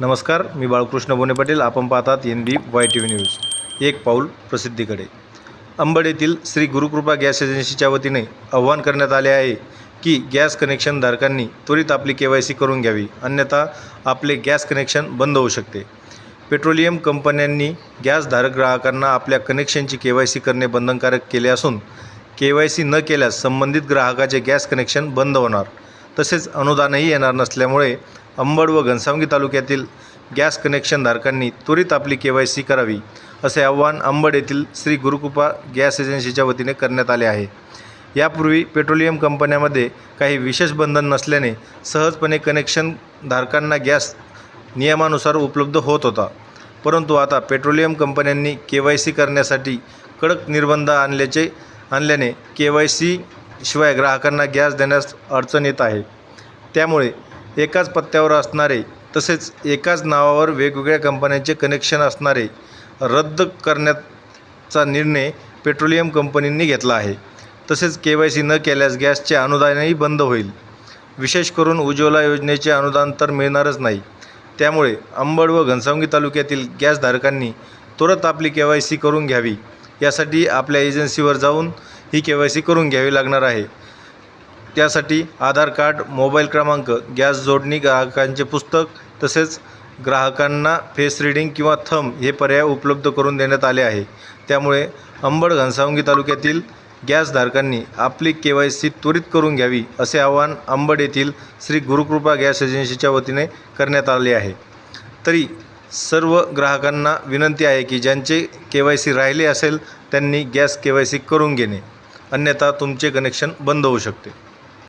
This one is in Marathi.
नमस्कार मी बाळकृष्ण बोने पाटील. आपण पाहतात N B Y T V news. एक पाऊल प्रसिद्धीकडे. अंबड येथील श्री गुरुकृपा गॅस एजन्सीच्या वतीने आव्हान करण्यात आले आहे की गॅस कनेक्शन धारकांनी त्वरित आपली के वाय सी करून घ्यावी. अन्यथा आपले गॅस कनेक्शन बंद होऊ शकते. पेट्रोलियम कंपन्यांनी गॅसधारक ग्राहकांना आपल्या कनेक्शनची के वाय सी करणे बंधनकारक केले असून के वाय सी न केल्यास संबंधित ग्राहकाचे गॅस कनेक्शन बंद होणार. तसेच अनुदानही येणार नसल्यामुळे अंबड व घनसावंगी तालुक्यातील गॅस कनेक्शनधारकांनी त्वरित आपली के वाय सी करावी असे आव्हान अंबड येथील श्री गुरुकृपा गॅस एजन्सीच्या वतीने करण्यात आले आहे. यापूर्वी पेट्रोलियम कंपन्यामध्ये काही विशेष बंधन नसल्याने सहजपणे कनेक्शन धारकांना गॅस नियमानुसार उपलब्ध होत होता. परंतु आता पेट्रोलियम कंपन्यांनी के वाय सी करण्यासाठी कडक निर्बंध आणल्याचे आणल्याने के वाय सी शिवाय ग्राहकांना गॅस देण्यास अडचण येत आहे. त्यामुळे एकाच पत्त्यावर असणारे तसेच एकाच नावावर वेगवेगळ्या कंपन्यांचे कनेक्शन असणारे रद्द करण्याचा निर्णय पेट्रोलियम कंपनींनी घेतला आहे. तसेच के वाय सी न केल्यास गॅसचे अनुदानही बंद होईल. विशेष करून उज्ज्वला योजनेचे अनुदान तर मिळणारच नाही. त्यामुळे अंबड व घनसावंगी तालुक्यातील गॅसधारकांनी त्वरित आपली के वाय सी करून घ्यावी. यासाठी आपल्या एजन्सीवर जाऊन ही के वाय सी करून घ्यावी लागणार आहे. त्यासाठी आधार कार्ड मोबाईल क्रमांक गॅस जोडणी ग्राहकांचे पुस्तक तसेच ग्राहकांना फेस रिडिंग किंवा थंब हे पर्याय उपलब्ध करून देण्यात आले आहे. त्यामुळे अंबड घनसावंगी तालुक्यातील गॅसधारकांनी आपली के वाय सी त्वरित करून घ्यावी असे आवाहन अंबड येथील श्री गुरुकृपा गॅस एजन्सीच्या वतीने करण्यात आले आहे. तरी सर्व ग्राहकांना विनंती आहे की ज्यांचे के वाय सी राहिले असेल त्यांनी गॅस के वाय सी करून घेणे. अन्यथा तुमचे कनेक्शन बंद होऊ शकते.